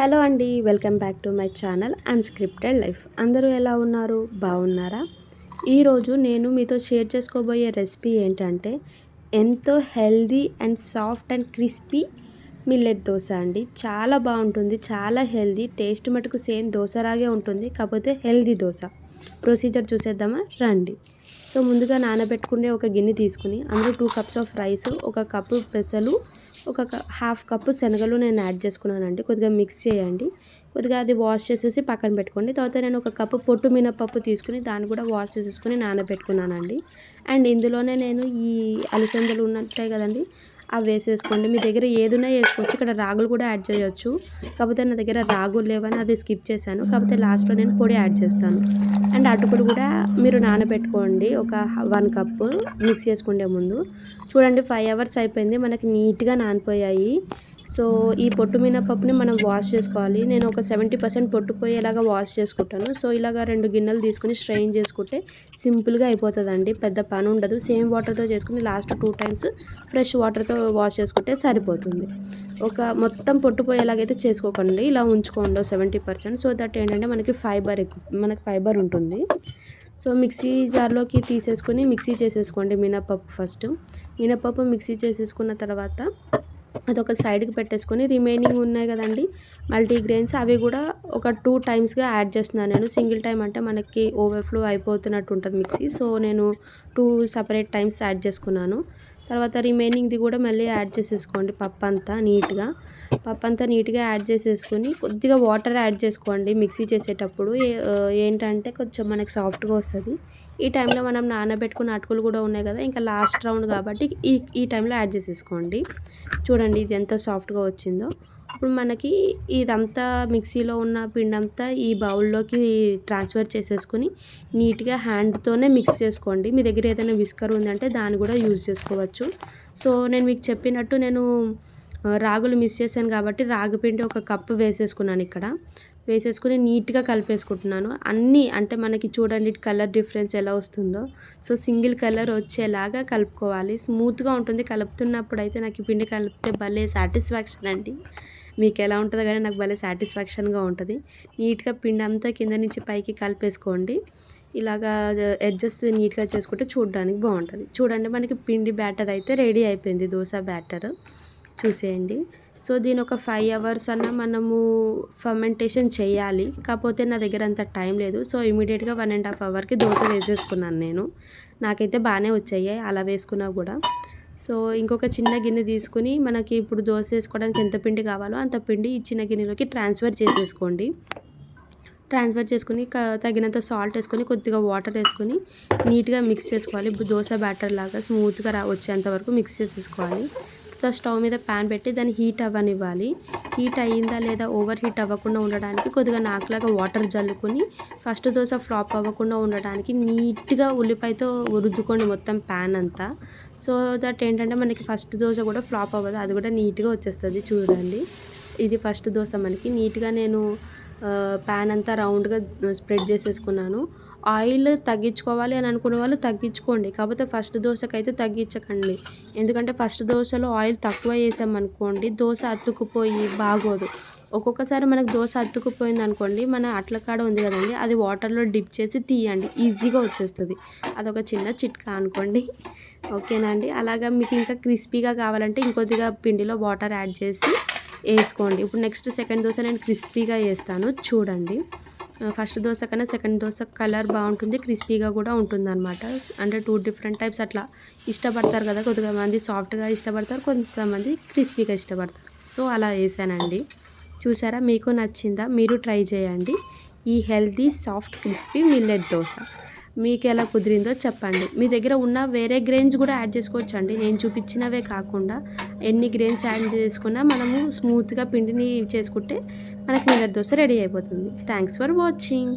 Hello అండి welcome back to my channel unscripted life అందరూ ఎలా ఉన్నారు? బాగున్నారా ఈరోజు నేను మీతో షేర్ చేసుకోబోయే రెసిపీ ఏంటంటే ఎంతో healthy and soft and crispy millet dosa అండి. చాలా బాగుంటుంది చాలా హెల్దీ టేస్ట్ మటుకు సేమ్ దోశలాగే ఉంటుంది కాకపోతే హెల్దీ దోశ. ప్రొసీజర్ చూసేద్దామా? రండి. సో ముందుగా నానబెట్టుకునే ఒక గిన్నె తీసుకుని అందులో టూ కప్స్ ఆఫ్ రైస్ ఒక కప్పు పెసలు ఒక హాఫ్ కప్పు శనగలు నేను యాడ్ చేసుకున్నానండి. కొద్దిగా మిక్స్ చేయండి. కొద్దిగా అది వాష్ చేసేసి పక్కన పెట్టుకోండి. తర్వాత నేను ఒక కప్పు పొట్టు మినపప్పు తీసుకుని దాన్ని కూడా వాష్ చేసేసుకుని నానబెట్టుకున్నానండి. అండ్ ఇందులోనే నేను ఈ అలసందలు ఉన్నట్టే కదండి. అవి వేసేసుకోండి. మీ దగ్గర ఏదున్నా వేసుకోవచ్చు. ఇక్కడ రాగులు కూడా యాడ్ చేయొచ్చు. కాకపోతే నా దగ్గర రాగులు లేవని అది స్కిప్ చేశాను. కాకపోతే లాస్ట్లో నేను పొడి యాడ్ చేస్తాను. అండ్ అటుకులు కూడా మీరు నానబెట్టుకోండి. ఒక వన్ కప్పు మిక్స్ చేసుకుండే ముందు. చూడండి ఫైవ్ అవర్స్ అయిపోయింది. మనకి నీట్గా నానిపోయాయి. సో ఈ పొట్టు మినపప్పుని మనం వాష్ చేసుకోవాలి. నేను ఒక సెవెంటీ పర్సెంట్ పొట్టు పోయేలాగా వాష్ చేసుకుంటాను. సో ఇలాగ రెండు గిన్నెలు తీసుకుని స్ట్రెయిన్ చేసుకుంటే సింపుల్గా అయిపోతుందండి. పెద్ద పని ఉండదు. సేమ్ వాటర్తో చేసుకుని లాస్ట్ టూ టైమ్స్ ఫ్రెష్ వాటర్తో వాష్ చేసుకుంటే సరిపోతుంది. ఒక మొత్తం పొట్టు పోయేలాగైతే చేసుకోకండి. ఇలా ఉంచుకోండి సెవెంటీ పర్సెంట్. సో దట్ ఏంటంటే మనకి ఫైబర్ ఎక్కువ మనకి ఫైబర్ ఉంటుంది. సో మిక్సీ జార్లోకి తీసేసుకొని మిక్సీ చేసేసుకోండి మినపప్పు ఫస్ట్. మినపప్పు మిక్సీ చేసేసుకున్న తర్వాత అదొక సైడ్కి పెట్టేసుకొని రిమైనింగ్ ఉన్నాయి కదండి మల్టీగ్రెయిన్స్ అవి కూడా ఒక టూ టైమ్స్గా యాడ్ చేస్తున్నాను నేను. సింగిల్ టైం అంటే మనకి ఓవర్ఫ్లో అయిపోతున్నట్టు ఉంటుంది మిక్సీ. సో నేను టూ సపరేట్ టైమ్స్ యాడ్ చేసుకున్నాను. తర్వాత రిమైనింగ్ది కూడా మళ్ళీ యాడ్ చేసేసుకోండి పప్పు అంతా నీట్గా. పప్పు అంతా నీట్గా యాడ్ చేసేసుకొని కొద్దిగా వాటర్ యాడ్ చేసుకోండి మిక్సీ చేసేటప్పుడు. ఏంటంటే కొంచెం మనకి సాఫ్ట్గా వస్తుంది. ఈ టైంలో మనం నానబెట్టుకున్న అటుకులు కూడా ఉన్నాయి కదా ఇంకా లాస్ట్ రౌండ్ కాబట్టి ఈ ఈ టైంలో యాడ్ చేసేసుకోండి. చూడండి ఇది ఎంత సాఫ్ట్గా వచ్చిందో. ఇప్పుడు మనకి ఇదంతా మిక్సీలో ఉన్న పిండి అంతా ఈ బౌల్లోకి ట్రాన్స్ఫర్ చేసేసుకొని నీట్గా హ్యాండ్తోనే మిక్స్ చేసుకోండి. మీ దగ్గర ఏదైనా విస్కర్ ఉందంటే దాన్ని కూడా యూజ్ చేసుకోవచ్చు. సో నేను మీకు చెప్పినట్టు నేను రాగులు మిస్ చేశాను కాబట్టి రాగి పిండి ఒక కప్పు వేసేసుకున్నాను ఇక్కడ. వేసేసుకుని నీట్గా కలిపేసుకుంటున్నాను. అన్నీ అంటే మనకి చూడండి కలర్ డిఫరెన్స్ ఎలా వస్తుందో. సో సింగిల్ కలర్ వచ్చేలాగా కలుపుకోవాలి. స్మూత్గా ఉంటుంది. కలుపుతున్నప్పుడు అయితే నాకు పిండి కలిపితే భలే సాటిస్ఫాక్షన్ అండి. మీకు ఎలా ఉంటుందో కానీ నాకు భలే సాటిస్ఫాక్షన్గా ఉంటుంది. నీట్గా పిండి అంతా కింద నుంచి పైకి కలిపేసుకోండి. ఇలాగా అడ్జస్ట్ నీట్గా చేసుకుంటే చూడడానికి బాగుంటుంది. చూడండి మనకి పిండి బ్యాటర్ అయితే రెడీ అయిపోయింది. దోశ బ్యాటర్. చూసేయండి. సో దీని ఒక ఫైవ్ అవర్స్ అన్న మనము ఫర్మెంటేషన్ చేయాలి. కాకపోతే నా దగ్గర అంత టైం లేదు. సో ఇమీడియట్గా వన్ అండ్ హాఫ్ అవర్కి దోశ వేసేసుకున్నాను నేను. నాకైతే బాగానే వచ్చాయి. అలా వేసుకున్నా కూడా. సో ఇంకొక చిన్న గిన్నె తీసుకుని మనకి ఇప్పుడు దోశ వేసుకోవడానికి ఎంత పిండి కావాలో అంత పిండి ఈ చిన్న గిన్నెలోకి ట్రాన్స్ఫర్ చేసేసుకోండి. ట్రాన్స్ఫర్ చేసుకుని తగినంత సాల్ట్ వేసుకొని కొద్దిగా వాటర్ వేసుకొని నీట్గా మిక్స్ చేసుకోవాలి. ఇప్పుడు దోశ బ్యాటర్ లాగా స్మూత్గా రా వచ్చేంత వరకు మిక్స్ చేసేసుకోవాలి. తర్వాత స్టవ్ మీద ప్యాన్ పెట్టి దాన్ని హీట్ అవ్వనివ్వాలి. హీట్ అయ్యిందా లేదా ఓవర్ హీట్ అవ్వకుండా ఉండడానికి కొద్దిగా నాకులాగా వాటర్ జల్లుకొని ఫస్ట్ దోశ ఫ్లాప్ అవ్వకుండా ఉండడానికి నీట్గా ఉల్లిపాయతో రుద్దుకోండి మొత్తం ప్యాన్ అంతా. సో దట్ ఏంటంటే మనకి ఫస్ట్ దోశ కూడా ఫ్లాప్ అవ్వదు అది కూడా నీట్గా వచ్చేస్తుంది చూడండి. ఇది ఫస్ట్ దోశ మనకి. నీట్గా నేను ప్యాన్ అంతా రౌండ్గా స్ప్రెడ్ చేసేసుకున్నాను. ఆయిల్ తగ్గించుకోవాలి అని అనుకునే వాళ్ళు తగ్గించుకోండి. కాకపోతే ఫస్ట్ దోశకైతే తగ్గించకండి. ఎందుకంటే ఫస్ట్ దోశలో ఆయిల్ తక్కువ వేసామనుకోండి దోశ అతుక్కుపోయి బాగోదు. ఒక్కొక్కసారి మనకు దోశ అతుక్కుపోయింది అనుకోండి మన అట్ల కాడ ఉంది కదండి అది వాటర్లో డిప్ చేసి తీయండి ఈజీగా వచ్చేస్తుంది. అదొక చిన్న చిట్కా అనుకోండి. ఓకేనా అండి? అలాగా మీకు ఇంకా క్రిస్పీగా కావాలంటే ఇంకొద్దిగా పిండిలో వాటర్ యాడ్ చేసి వేసుకోండి. ఇప్పుడు నెక్స్ట్ సెకండ్ దోశ నేను క్రిస్పీగా వేస్తాను. చూడండి. ఫస్ట్ దోశ కన్నా సెకండ్ దోశ కలర్ బాగుంటుంది క్రిస్పీగా కూడా ఉంటుంది అనమాట అంటే టూ డిఫరెంట్ టైప్స్ అట్లా ఇష్టపడతారు కదా కొద్దిగా మంది సాఫ్ట్గా ఇష్టపడతారు కొంతమంది క్రిస్పీగా ఇష్టపడతారు. సో అలా వేసానండి చూసారా మీకు నచ్చిందా? మీరు ట్రై చేయండి. ఈ healthy soft crispy millet dosa. మీకు ఎలా కుదిరిందో చెప్పండి. మీ దగ్గర ఉన్న వేరే గ్రెయిన్స్ కూడా యాడ్ చేసుకోవచ్చు అండి నేను చూపించినవే కాకుండా ఎన్ని గ్రెయిన్స్ యాడ్ చేసుకున్నా మనము స్మూత్గా పిండిని చేసుకుంటే మనకి మిల్లెట్ దోశ రెడీ అయిపోతుంది. Thanks for watching